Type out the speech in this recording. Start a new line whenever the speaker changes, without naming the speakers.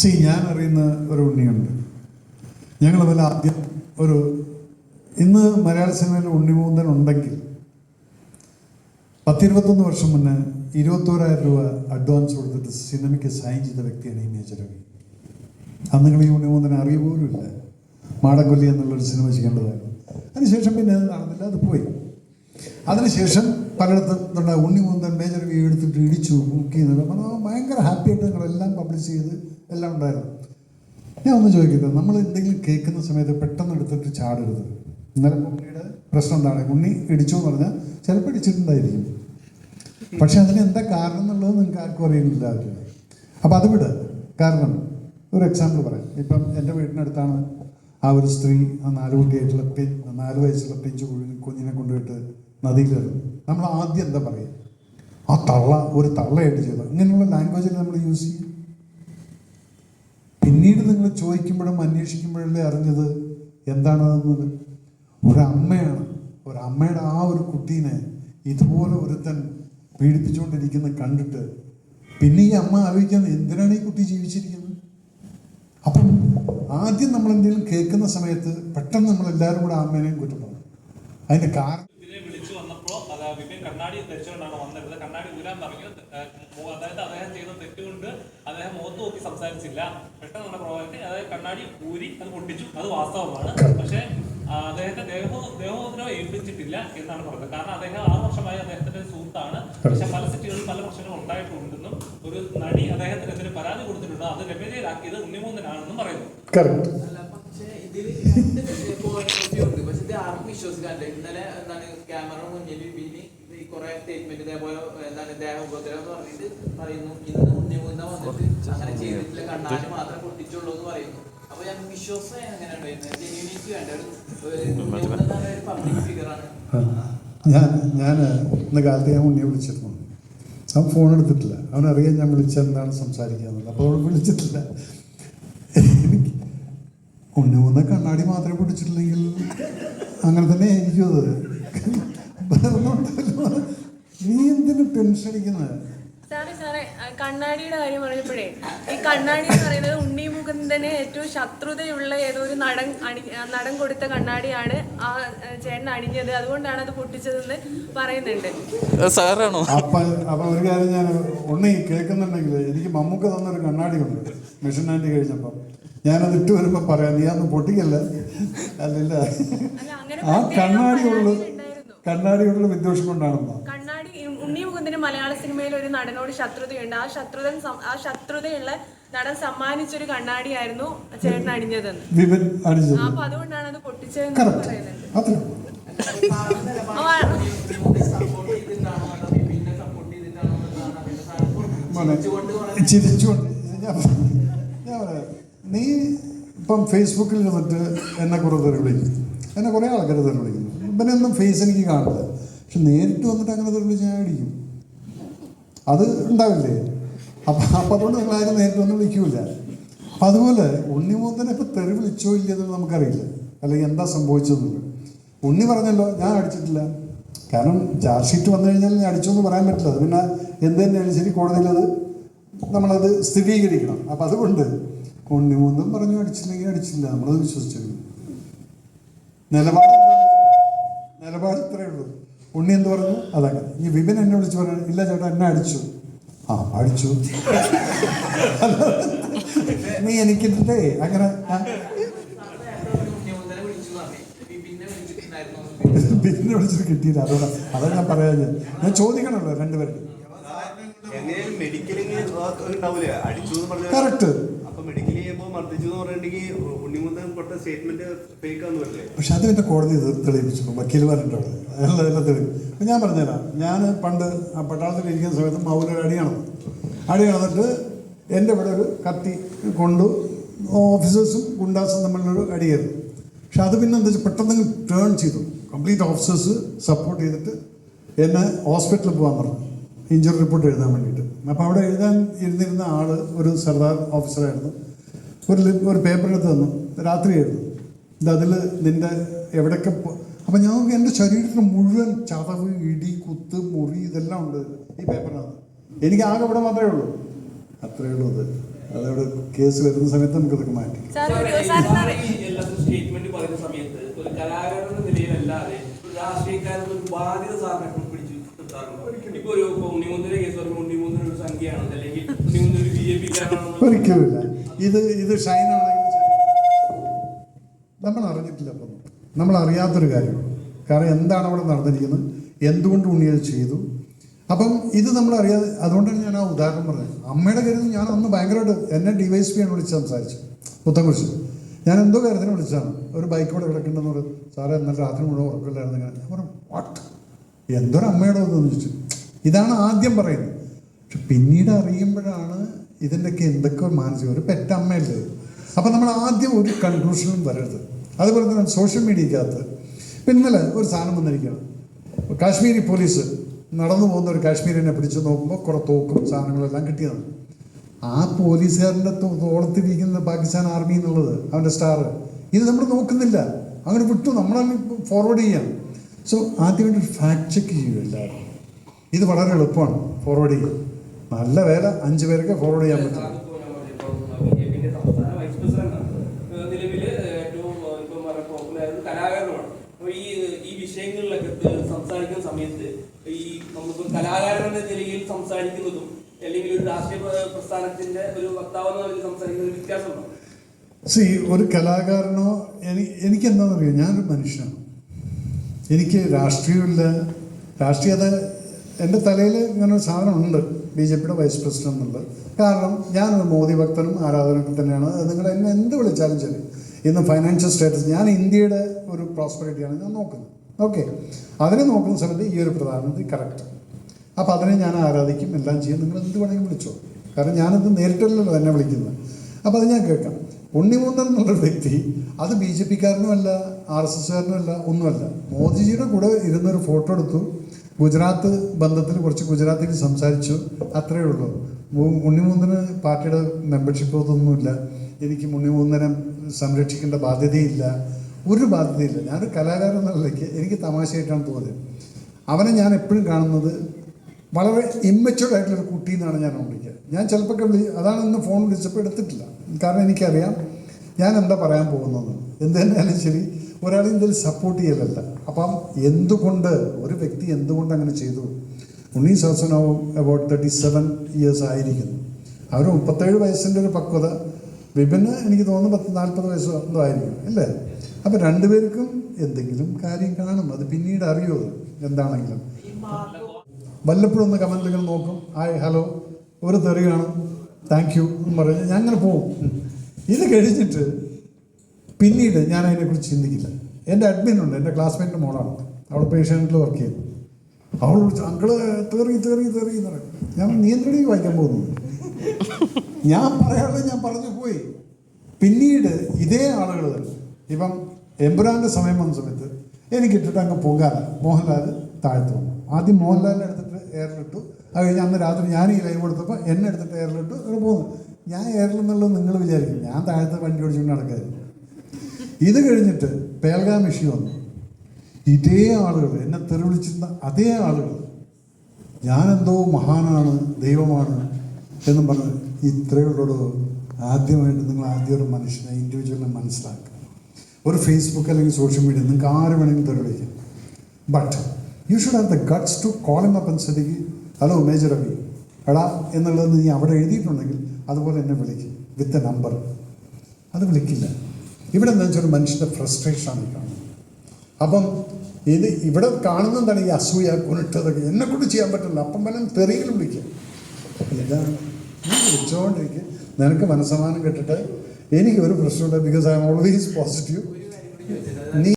C ഞാൻ അറിയുന്ന ഒരു ഉണ്ണിയുണ്ട്. ഞങ്ങൾ വല്ല ആദ്യം ഒരു ഇന്ന് മലയാള സിനിമയിൽ ഉണ്ണിമൂന്തൻ ഉണ്ടെങ്കിൽ പത്തിരുപത്തൊന്ന് വർഷം മുന്നേ ഇരുപത്തോരായിരം രൂപ അഡ്വാൻസ് കൊടുത്തിട്ട് സിനിമയ്ക്ക് സൈൻ ചെയ്ത വ്യക്തിയാണ് ഈ മേജർ രവി. അന്ന് നിങ്ങൾ ഈ ഉണ്ണിമൂന്തനെ അറിയ പോലും ഇല്ല മാടക്കൊല്ലി എന്നുള്ളൊരു സിനിമ ചെയ്യേണ്ടതായിരുന്നു. അതിനുശേഷം പിന്നെ അത് നടന്നില്ല അത് പോയി. അതിനുശേഷം പലയിടത്തും നമ്മുടെ ഉണ്ണിമൂന്തൻ മേജർ രവി എടുത്തിട്ട് ഇടിച്ചു ബുക്ക് ചെയ്യുന്നത് അപ്പോൾ ഭയങ്കര ഹാപ്പി ആയിട്ട് നിങ്ങളെല്ലാം പബ്ലിഷ് ചെയ്ത് എല്ലാം ഉണ്ടായിരുന്നു. ഞാൻ ഒന്ന് ചോദിക്കട്ടെ നമ്മൾ എന്തെങ്കിലും കേൾക്കുന്ന സമയത്ത് പെട്ടെന്ന് എടുത്തിട്ട് ചാടരുത്. ഇന്നലെ ഉണ്ണിയുടെ പ്രശ്നം എന്താണ്? ഉണ്ണി ഇടിച്ചു എന്ന് പറഞ്ഞാൽ ചിലപ്പോൾ ഇടിച്ചിട്ടുണ്ടായിരിക്കും. പക്ഷെ അതിന് എന്താ കാരണം എന്നുള്ളത് നിങ്ങൾക്ക് ആർക്കും അറിയുന്നില്ല അവർ അപ്പം അത് വിട്. കാരണം ഒരു എക്സാമ്പിൾ പറയാം. ഇപ്പം എന്റെ വീടിനടുത്താണ് ആ ഒരു സ്ത്രീ ആ നാല് കുട്ടിയായിട്ടുള്ള നാല് വയസ്സുള്ള പെഞ്ചു കുഞ്ഞിനെ കൊണ്ടുപോയിട്ട് നദിയിലെറിഞ്ഞു നമ്മൾ ആദ്യം എന്താ പറയുക? ആ തള്ള ഒരു തള്ളയായിട്ട് ചെയ്തു. ഇങ്ങനെയുള്ള ലാംഗ്വേജിൽ നമ്മൾ യൂസ് ചെയ്യും. പിന്നീട് നിങ്ങൾ ചോദിക്കുമ്പോഴും അന്വേഷിക്കുമ്പോഴല്ലേ അറിഞ്ഞത്? എന്താണെന്നത് ഒരമ്മയാണ്. ഒരമ്മയുടെ ആ ഒരു കുട്ടീനെ ഇതുപോലെ ഒരുത്തൻ പീഡിപ്പിച്ചുകൊണ്ടിരിക്കുന്നത് കണ്ടിട്ട് പിന്നെ ഈ അമ്മ ആലോചിക്കുന്നത് എന്തിനാണ് ഈ കുട്ടി ജീവിച്ചിരിക്കുന്നത്? അപ്പം ആദ്യം നമ്മൾ എന്തെങ്കിലും കേൾക്കുന്ന സമയത്ത് പെട്ടെന്ന് നമ്മൾ എല്ലാവരും കൂടെ അമ്മേനെയും കുറ്റപ്പെടും അതിന്റെ കാരണം
ഇതിനെ വിളിച്ചു വന്നപ്പോ അത് വിപിൻ കണ്ണാടി ധരിച്ചുകൊണ്ടാണ് വന്നിരുന്നത്. കണ്ണാടി ഊരാൻ പറഞ്ഞു അതായത് അദ്ദേഹം ചെയ്ത തെറ്റുകൊണ്ട് അദ്ദേഹം മുഖത്ത് നോക്കി സംസാരിച്ചില്ല. പെട്ടെന്നുള്ള പ്രഭാവത്തിൽ അതായത് കണ്ണാടി ഊരി അത് പൊട്ടിച്ചു. അത് വാസ്തവമാണ്. പക്ഷേ അദ്ദേഹത്തെ ദേഹോ ദേഹോദ്രവം ഏൽപ്പിച്ചിട്ടില്ല എന്നാണ് പറഞ്ഞത്. കാരണം അദ്ദേഹം ആറു വർഷമായി അദ്ദേഹത്തിന്റെ സുഹൃത്താണ്. പക്ഷെ പല സിറ്റികളിൽ പല പ്രശ്നങ്ങളും ഉണ്ടായിട്ടുണ്ടെന്നും ഒരു നടി അദ്ദേഹത്തിനെതിരെ പരാതി കൊടുത്തിട്ടുണ്ട്. അത് ലഭ്യതയിലാക്കിയത് ഉണ്ണിമൂന്നനാണെന്നും പറയുന്നു.
ഇതിൽ പക്ഷേ ഇതിൽ രണ്ട്. പക്ഷേ ഇത് ആർക്കും വിശ്വസിക്കാനില്ല. ഇന്നലെ എന്താണ് ക്യാമറ മുന്നിൽ കുറെ സ്റ്റേറ്റ്മെന്റ് ഇതേപോലെ എന്താണ് ദേഹ ഉപദ്രവം എന്ന് പറഞ്ഞിട്ട് പറയുന്നു. ഇന്ന് ഉണ്ണിമുന്ന വന്നിട്ട് അങ്ങനെ ചെയ്തിട്ടില്ല. കണ്ണാടി മാത്രം പൊട്ടിച്ചുള്ളൂ എന്ന് പറയുന്നു. അപ്പൊ ഞാൻ വിശ്വാസം എങ്ങനെയാണ് വരുന്നത് ജെന്യൂനിറ്റി വേണ്ട. ഒരു പബ്ലിക് ഫിഗറാണ്
ഞാൻ ഞാൻ ഇന്ന് കാലത്ത് ഞാൻ മുന്നേ വിളിച്ചിരുന്നു. അവൻ ഫോൺ എടുത്തിട്ടില്ല. അവനറിയാൻ ഞാൻ വിളിച്ചെന്താണ് സംസാരിക്കാന്നുള്ളത് അപ്പോൾ അവൾ വിളിച്ചിട്ടില്ല. എനിക്ക് ഉണ്ണി മൂന്ന കണ്ണാടി മാത്രമേ പിടിച്ചിട്ടില്ലെങ്കിൽ അങ്ങനെ തന്നെ എനിക്കും അത്. നീ എന്തിനു ടെൻഷൻ അടിക്കുന്നത്
സാറേ സാറേ കണ്ണാടിയുടെ കാര്യം പറഞ്ഞപ്പോഴേ ഈ കണ്ണാടി എന്ന് പറയുന്നത് ഉണ്ണി മുകുന്ദന് ഏറ്റവും ശത്രുതയുള്ള ഏതോ ഒരു നടൻ അണി നടൻ കൊടുത്ത കണ്ണാടിയാണ് ആ ചേട്ടൻ അണിഞ്ഞത്. അതുകൊണ്ടാണ് അത് പൊട്ടിച്ചതെന്ന് പറയുന്നുണ്ട്.
സാറാണോ?
അപ്പൊ അപ്പൊ ഒരു കാര്യം ഞാൻ ഉണ്ണി കേൾക്കുന്നുണ്ടെങ്കിൽ എനിക്ക് മമ്മൂക്ക തന്നൊരു കണ്ണാടി ഉണ്ട് മിഷൻ ആൻഡി കഴിഞ്ഞപ്പം ഞാനത് ഇട്ട് വരുമ്പോ പറയാം നീ അന്ന് പൊട്ടിക്കല്ല? അല്ലല്ല.
അല്ല അങ്ങനെ
ആ
കണ്ണാടി
കണ്ണാടിയുള്ള കണ്ണാടിയുള്ള വിദ്വേഷം കൊണ്ടാണെന്നോ?
കണ്ണാടി ഉണ്ണി മുകുന്ദന് മലയാള സിനിമയിൽ ഒരു നടനോട് ശത്രുതയുണ്ട്. ആ ശത്രുത ആ ശത്രുതയുള്ള നടൻ സമ്മാനിച്ചൊരു കണ്ണാടിയായിരുന്നു ചേട്ടൻ അണിഞ്ഞതെന്ന്.
വിപിൻ
അണിഞ്ഞത്. അപ്പൊ അതുകൊണ്ടാണ് അത് പൊട്ടിച്ചതെന്ന്
കറക്റ്റ് അത്ര മോനെ
ചിരിച്ചുകൊണ്ട്
ഞാൻ ഞാൻ പറയാം. നീ ഇപ്പം ഫേസ്ബുക്കിൽ നിന്നിട്ട് എന്നെ കുറെ തെറി വിളിക്കും. എന്നെ കുറേ ആൾക്കാർ തെറി വിളിക്കുന്നു ഇവനൊന്നും ഫേസ് എനിക്ക് കാണില്ല പക്ഷെ നേരിട്ട് വന്നിട്ട് അങ്ങനെ വിളിച്ച് ഞാൻ അടിക്കും അത് ഉണ്ടാവില്ലേ? അപ്പം അപ്പം അതുകൊണ്ട് നിങ്ങളാരും നേരിട്ട് ഒന്നും വിളിക്കൂല. അപ്പം അതുപോലെ ഉണ്ണി ഉണ്ണിമൂന്തനെ ഇപ്പം തെറി വിളിച്ചോ ഇല്ലയെന്ന് നമുക്കറിയില്ല. അല്ലെങ്കിൽ എന്താ സംഭവിച്ചതെന്ന്. ഉണ്ണി പറഞ്ഞല്ലോ ഞാൻ അടിച്ചിട്ടില്ല. കാരണം ചാർജ് ഷീറ്റ് വന്നു കഴിഞ്ഞാൽ ഞാൻ അടിച്ചു എന്ന് പറയാൻ പറ്റില്ല. അത് പിന്നെ എന്ത് തന്നെയാണ് ശരി കോടതിയിൽ അത് നമ്മളത് സ്ഥിരീകരിക്കണം. അപ്പം അതുകൊണ്ട് ഉണ്ണി മൂന്നും പറഞ്ഞു അടിച്ചില്ലെങ്കിൽ അടിച്ചില്ല. നമ്മളത് വിശ്വസിച്ചിരുന്നു നിലപാട് നിലപാട് ഇത്രയേ ഉള്ളൂ. ഉണ്ണി എന്ന് പറഞ്ഞു? അതങ്ങനെ. ഈ വിപിൻ എന്നെ വിളിച്ച് പറഞ്ഞു ഇല്ല ചേട്ടാ എന്നെ അടിച്ചു. ആ അടിച്ചു. നീ എനിക്കിട്ടേ അങ്ങനെ ബിന്നിനെ വിളിച്ചിട്ട് കിട്ടിയില്ല അതുകൊണ്ട്. അതാ ഞാൻ പറയാ ഞാൻ. ചോദിക്കണല്ലോ രണ്ടുപേരും കറക്റ്റ് പക്ഷെ അത് പിന്നെ കോടതി തെളിയിപ്പിച്ചു. വക്കീൽമാരുണ്ട് അവിടെ എല്ലാം എല്ലാം ഞാൻ പറഞ്ഞുതരാം. ഞാൻ പണ്ട് ആ പട്ടാളത്തിൽ ഇരിക്കുന്ന സമയത്ത് മൗലൊരു അടിയാണ് അടി നടന്നിട്ട് എന്റെ ഇവിടെ ഒരു കത്തി കൊണ്ടു ഓഫീസേഴ്സും ഗുണ്ടാസും തമ്മിലൊരു അടിയായിരുന്നു. പക്ഷെ അത് പിന്നെ എന്താ പെട്ടെന്ന് ടേൺ ചെയ്തു. കംപ്ലീറ്റ് ഓഫീസേഴ്സ് സപ്പോർട്ട് ചെയ്തിട്ട് എന്നെ ഹോസ്പിറ്റലിൽ പോകാൻ പറഞ്ഞു. ഇഞ്ചുറി റിപ്പോർട്ട് എഴുതാൻ വേണ്ടിയിട്ട്. അപ്പോൾ അവിടെ എഴുതാൻ ഇരുന്നിരുന്ന ആൾ ഒരു സർദാർ ഓഫീസറായിരുന്നു ഒരു ഒരു പേപ്പർ എടുത്ത് തന്നു. രാത്രി എഴുതും ഇത് അതിൽ നിന്റെ എവിടെയൊക്കെ പോ- അപ്പം ഞാൻ എന്റെ ശരീരത്തിന് മുഴുവൻ ചതവ് ഇടി കുത്ത് മുറി ഇതെല്ലാം ഉണ്ട് ഈ പേപ്പറിനകത്ത്. എനിക്ക് ആകെ ഇവിടെ മാത്രമേ ഉള്ളൂ. അത്രയേ ഉള്ളൂ അത്. അതവിടെ കേസ് വരുന്ന സമയത്ത് നമുക്കതൊക്കെ മാറ്റി
ഒരിക്കലും സ്റ്റേറ്റ്മെന്റ് പറയുന്ന സമയത്ത് ഒരു കലാകാരൻ എന്ന നിലയിലല്ലാതെ ഒരു രാഷ്ട്രീയക്കാരൻ ഒരു ബാധ്യത സാറിനെ എപ്പോഴും പിടിച്ചു ഇപ്പൊ ഒരു ഇപ്പൊ ഉണ്ണിമുന്തിന്റെ കേസ് പറയുമ്പോൾ ഉണ്ണിമുന്തിന് ഒരു സംഖ്യയാണോ അല്ലെങ്കിൽ ഉണ്ണിമുന്തിന് ഒരു ബി ജെ പി
ഒരിക്കലുമില്ല ഇത് ഇത് ഷൈനാണെങ്കിൽ നമ്മൾ അറിഞ്ഞിട്ടില്ല അപ്പം. നമ്മൾ അറിയാത്തൊരു കാര്യമാണ് കാരണം എന്താണ് അവിടെ നടന്നിരിക്കുന്നത്? എന്തുകൊണ്ട് ഉണ്ണി അത് ചെയ്തു? അപ്പം ഇത് നമ്മൾ അറിയാതെ അതുകൊണ്ടാണ് ഞാൻ ആ ഉദാഹരണം പറഞ്ഞത് അമ്മയുടെ കാര്യത്തിൽ ഞാൻ അന്ന് ഭയങ്കരമായിട്ട് എന്നെ ഡിവൈസ് പി ആണ് വിളിച്ച് സംസാരിച്ചു പുത്തൻകുറിച്ച് ഞാൻ എന്തോ കാര്യത്തിന് വിളിച്ചതാണ്. ഒരു ബൈക്ക് കൂടെ കിടക്കുന്നുണ്ടെന്ന് പറഞ്ഞു. സാറേ എന്നാൽ രാത്രി മുഴുവൻ ഉറക്കമില്ലായിരുന്നു ഇങ്ങനെ. ഞാൻ പറഞ്ഞു വാട്ട് എന്തൊരു അമ്മയുടെ ഒന്ന് ചോദിച്ചു. ഇതാണ് ആദ്യം പറയുന്നത്. പക്ഷെ പിന്നീട് അറിയുമ്പോഴാണ് ഇതിന്റെയൊക്കെ എന്തൊക്കെ മാനസികം ഒരു പെറ്റമ്മയല്ലേ അപ്പോൾ നമ്മൾ ആദ്യം ഒരു കൺക്ലൂഷനും വരരുത്. അതുപോലെ തന്നെ സോഷ്യൽ മീഡിയക്കകത്ത് ഇപ്പം ഇന്നലെ ഒരു സാധനം വന്നിരിക്കുകയാണ്. കാശ്മീരി പോലീസ് നടന്നു പോകുന്ന ഒരു കാശ്മീരിനെ പിടിച്ച് നോക്കുമ്പോൾ കുറേ തോക്കും സാധനങ്ങളെല്ലാം കിട്ടിയതാണ്. ആ പോലീസുകാരന്റെ തോളത്തിരിക്കുന്ന പാകിസ്ഥാൻ ആർമി എന്നുള്ളത് അവന്റെ സ്റ്റാർ ഇത് നമ്മൾ നോക്കുന്നില്ല. അങ്ങനെ വിട്ടു. നമ്മളങ്ങ് ഫോർവേഡ് ചെയ്യാം. സോ ആദ്യമായിട്ട് ഫാക്ട് ചെക്ക് ചെയ്യും എല്ലാവരും. ഇത് വളരെ എളുപ്പമാണ്. ഫോർവേഡ് ചെയ്യുക. നല്ല വേല അഞ്ച് പേരൊക്കെ ഫോർവേഡ് ചെയ്യാൻ പറ്റും.
ഈ ഈ വിഷയങ്ങളിലൊക്കെ സംസാരിക്കുന്ന സമയത്ത് ഈ നമുക്ക് കലാകാരൻ എന്ന നിലയിൽ സംസാരിക്കുന്നതും അല്ലെങ്കിൽ ഒരു രാഷ്ട്രീയ പ്രസ്ഥാനത്തിന്റെ ഒരു വക്താവ് എന്ന നിലയിൽ സംസാരിക്കുന്ന വ്യത്യാസമുണ്ടോ?
സി ഒരു കലാകാരനോ എനിക്ക് എന്താണെന്നറിയോ ഞാനൊരു മനുഷ്യനാണ്. എനിക്ക് രാഷ്ട്രീയമില്ല. രാഷ്ട്രീയത എന്റെ തലയിൽ ഇങ്ങനെ ഒരു സാധനമുണ്ട് ബി ജെ പിയുടെ വൈസ് പ്രസിഡന്റ് എന്നുള്ളത് കാരണം ഞാനൊരു മോദി ഭക്തനും ആരാധകനും തന്നെയാണ്. നിങ്ങൾ എന്നെ എന്ത് വിളിച്ചാലും ശരി. ഇന്ന് ഫൈനാൻഷ്യൽ സ്റ്റേറ്റസ് ഞാൻ ഇന്ത്യയുടെ ഒരു പ്രോസ്പെറിറ്റിയാണ് ഞാൻ നോക്കുന്നത്. ഓക്കെ അതിനെ നോക്കുന്ന സമയത്ത് ഈ ഒരു പ്രധാനമന്ത്രി കറക്റ്റ് അപ്പോൾ അതിനെ ഞാൻ ആരാധിക്കും എല്ലാം ചെയ്യും. നിങ്ങൾ എന്ത് വേണമെങ്കിലും വിളിച്ചോ. കാരണം ഞാനിത് നേരിട്ടല്ലല്ലോ എന്നെ വിളിക്കുന്നത്. അപ്പോൾ അത് ഞാൻ കേൾക്കാം. ഉണ്ണിമുണ്ടൻ എന്നുള്ളൊരു വ്യക്തി അത് ബി ജെ പിക്കാരനും അല്ല ആർ എസ് എസ്കാരനും അല്ല ഒന്നുമല്ല. മോദിജിയുടെ കൂടെ ഇരുന്നൊരു ഫോട്ടോ എടുത്തു. ഗുജറാത്ത് ബന്ധത്തിൽ കുറച്ച് ഗുജറാത്തിൽ സംസാരിച്ചു. അത്രയേ ഉള്ളൂ. ഉ- ഉണ്ണിമുന്തന് പാർട്ടിയുടെ മെമ്പർഷിപ്പ് ഒന്നുമില്ല എനിക്ക് ഉണ്ണിമുന്തനെ സംരക്ഷിക്കേണ്ട ബാധ്യതയില്ല. ഒരു ബാധ്യതയില്ല. ഞാനൊരു കലാകാരൻ എന്നുള്ളതിലേക്ക് എനിക്ക് തമാശയായിട്ടാണ് തോന്നിയത്. അവനെ ഞാൻ എപ്പോഴും കാണുന്നത് വളരെ ഇമ്മച്ചുവർഡ് ആയിട്ടുള്ള ഒരു കുട്ടി എന്നാണ് ഞാൻ വിളിക്കുക ഞാൻ ചിലപ്പോൾ വിളി അതാണ് ഇന്ന് ഫോൺ വിളിച്ചപ്പോൾ എടുത്തിട്ടില്ല. കാരണം എനിക്കറിയാം ഞാൻ എന്താ പറയാൻ പോകുന്നത്. എന്ത് തന്നെയാലും ശരി ഒരാളെ ഇതിൽ സപ്പോർട്ട് ചെയ്യലല്ല. അപ്പം എന്തുകൊണ്ട് ഒരു വ്യക്തി എന്തുകൊണ്ട് അങ്ങനെ ചെയ്തു? ഉണ്ണി സോസനാവും അബൌട്ട് തേർട്ടി സെവൻ ഇയേഴ്സ് ആയിരിക്കുന്നു അവർ മുപ്പത്തേഴ് വയസ്സിന്റെ ഒരു പക്വത വിപിന് എനിക്ക് തോന്നുന്നു പത്ത് നാൽപ്പത് വയസ്സ് എന്തോ ആയിരിക്കും അല്ലേ? അപ്പം രണ്ടുപേർക്കും എന്തെങ്കിലും കാര്യം കാണും. അത് പിന്നീട് അറിയോ? എന്താണെങ്കിലും. വല്ലപ്പോഴും ഒന്ന് കമന്റിൽ ഇങ്ങനെ നോക്കും. Hi hello. ഒരു തെറിയാണ് താങ്ക് യു എന്ന് പറഞ്ഞ് ഞാൻ അങ്ങനെ പോവും. ഇത് കഴിഞ്ഞിട്ട് പിന്നീട് ഞാൻ അതിനെക്കുറിച്ച് ചിന്തിക്കില്ല. എന്റെ അഡ്മിൻ ഉണ്ട് എന്റെ ക്ലാസ്മേറ്റിന്റെ മോളാണ്. അവൾ പേഷ്യന്റിൽ വർക്ക് ചെയ്തു അവൾ വിളിച്ചു തേറി തേറി തേറി എന്ന് പറയും. ഞാൻ നിയന്ത്രണി വായിക്കാൻ പോകുന്നു ഞാൻ പറയാനുള്ളത് ഞാൻ പറഞ്ഞു പോയി. പിന്നീട് ഇതേ ആളുകൾ ഇപ്പം എമ്പുരാന്റെ സമയം വന്ന സമയത്ത് എനിക്കിട്ടിട്ട് അങ്ങ് പോകാൻ മോഹൻലാൽ താഴ്ത്തു വന്നു. ആദ്യം മോഹൻലാലിനെ എടുത്തിട്ട് എയറിലിട്ടു അത് കഴിഞ്ഞ് അന്ന് രാത്രി ഞാൻ ഈ ലൈവ് കൊടുത്തപ്പോൾ എന്നെ എടുത്തിട്ട് എയറിലിട്ടു അങ്ങനെ പോകുന്നു ഞാൻ എയറിൽ നിങ്ങൾ വിചാരിക്കും. ഞാൻ താഴത്തെ വണ്ടി ഓടിച്ചുകൊണ്ട് നടക്കായിരുന്നു. ഇത് കഴിഞ്ഞിട്ട് പേൽഗാം ഇഷ്യൂ വന്നു. ഇതേ ആളുകൾ എന്നെ തെറിവിളിച്ചിരുന്ന അതേ ആളുകൾ ഞാനെന്തോ മഹാനാണ് ദൈവമാണ് എന്നും പറഞ്ഞ് ഇത്രയുള്ളൂ ആദ്യമായിട്ട് നിങ്ങൾ ആദ്യം ഒരു മനുഷ്യനെ ഇൻഡിവിജ്വലിനെ മനസ്സിലാക്കുക. ഒരു ഫേസ്ബുക്ക് അല്ലെങ്കിൽ സോഷ്യൽ മീഡിയ നിങ്ങൾക്ക് ആര് വേണമെങ്കിലും തെറിവിളിക്കാം. But you should have the guts to calling up അനുസരിച്ച് ഹലോ മേജർ അബി എടാ എന്നുള്ളത് നീ അവിടെ എഴുതിയിട്ടുണ്ടെങ്കിൽ അതുപോലെ എന്നെ വിളിക്കും വിത്ത് എ നമ്പർ അത് വിളിക്കില്ല. ഇവിടെ എന്താ വെച്ചാൽ ഒരു മനുഷ്യന്റെ ഫ്രസ്ട്രേഷനാണ് കാണുന്നത്. അപ്പം ഇത് ഇവിടെ കാണുന്നതാണ് ഈ അസൂയ കുനിട്ടതൊക്കെ എന്നെ കൊണ്ട് ചെയ്യാൻ പറ്റില്ല. അപ്പം വല്ല തെറിയിലും വിളിക്കുക ഇതാണ് വിളിച്ചുകൊണ്ടിരിക്കുക നിനക്ക് മനസ്സമാനം കിട്ടിട്ട് എനിക്ക് ഒരു പ്രശ്നമില്ല because I'm always positive നീ